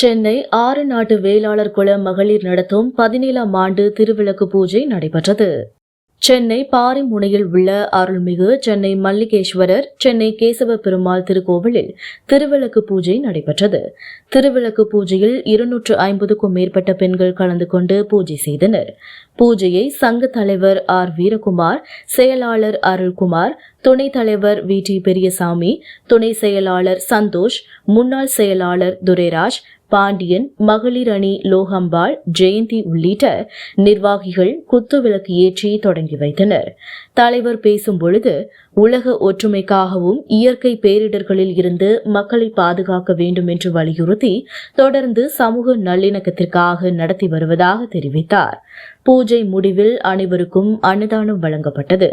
சென்னை ஆறு நாட்டு வேளாளர் குல மகளிர் நடத்தும் பதினேழாம் ஆண்டு திருவிளக்கு பூஜை நடைபெற்றது. சென்னை பாரிமுனையில் உள்ள அருள்மிகு சென்னை மல்லிகேஸ்வரர் சென்னை கேசவ பெருமாள் திருக்கோவிலில் திருவிளக்கு பூஜை நடைபெற்றது. திருவிளக்கு பூஜையில் இருநூற்று ஐம்பதுக்கும் மேற்பட்ட பெண்கள் கலந்து கொண்டு பூஜை செய்தனர். பூஜையை சங்க தலைவர் ஆர். வீரகுமார் செயலாளர் அருள்குமார் துணைத் தலைவர் வி. டி. பெரியசாமி துணை செயலாளர் சந்தோஷ் முன்னாள் செயலாளர் துரைராஜ் பாண்டியன் மகளிர் அணி லோகம்பாள் ஜெயந்தி உள்ளிட்ட நிர்வாகிகள் குத்துவிளக்கு ஏற்றி தொடங்கி வைத்தனர். தலைவர் பேசும் பொழுது உலக ஒற்றுமைக்காகவும் இயற்கை பேரிடர்களில் இருந்து மக்களை பாதுகாக்க வேண்டும் என்று வலியுறுத்தி தொடர்ந்து சமூக நல்லிணக்கத்திற்காக நடத்தி வருவதாக தெரிவித்தார். பூஜை முடிவில் அனைவருக்கும் அன்னதானம் வழங்கப்பட்டது.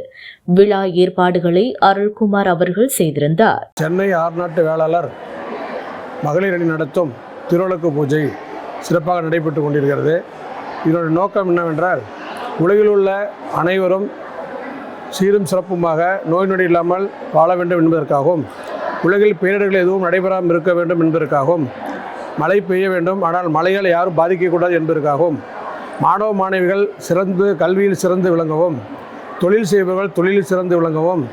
விழா ஏற்பாடுகளை அருள்குமார் அவர்கள் செய்திருந்தார். சென்னை ஆர்நாட்டு வேளாளர் மகளிர் அணி நடத்தும் திருவிளக்கு பூஜை சிறப்பாக நடைபெற்று கொண்டிருக்கிறது. இதனுடைய நோக்கம் என்னவென்றால் உலகில் உள்ள அனைவரும் சீரும் சிறப்புமாக நோய் நொடி இல்லாமல் வாழ வேண்டும் என்பதற்காகவும் உலகில் பேரிடர்கள் எதுவும் நடைபெறாமல் இருக்க வேண்டும் என்பதற்காகவும் மழை பெய்ய வேண்டும் ஆனால் மழையால் யாரும் பாதிக்கக்கூடாது என்பதற்காகவும் மாணவ மாணவிகள் சிறந்து கல்வியில் சிறந்து விளங்கவும் தொழில் செய்பவர்கள் தொழிலில் சிறந்து விளங்கவும்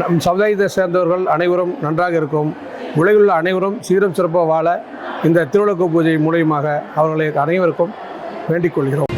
நம் சமுதாயத்தை சேர்ந்தவர்கள் அனைவரும் நன்றாக இருக்கும் உலகில் உள்ள அனைவரும் சீரும் சிறப்பாக வாழ இந்த திருவிளக்கு பூஜை மூலியமாக அவர்களை அனைவருக்கும் வேண்டிக் கொள்கிறோம்.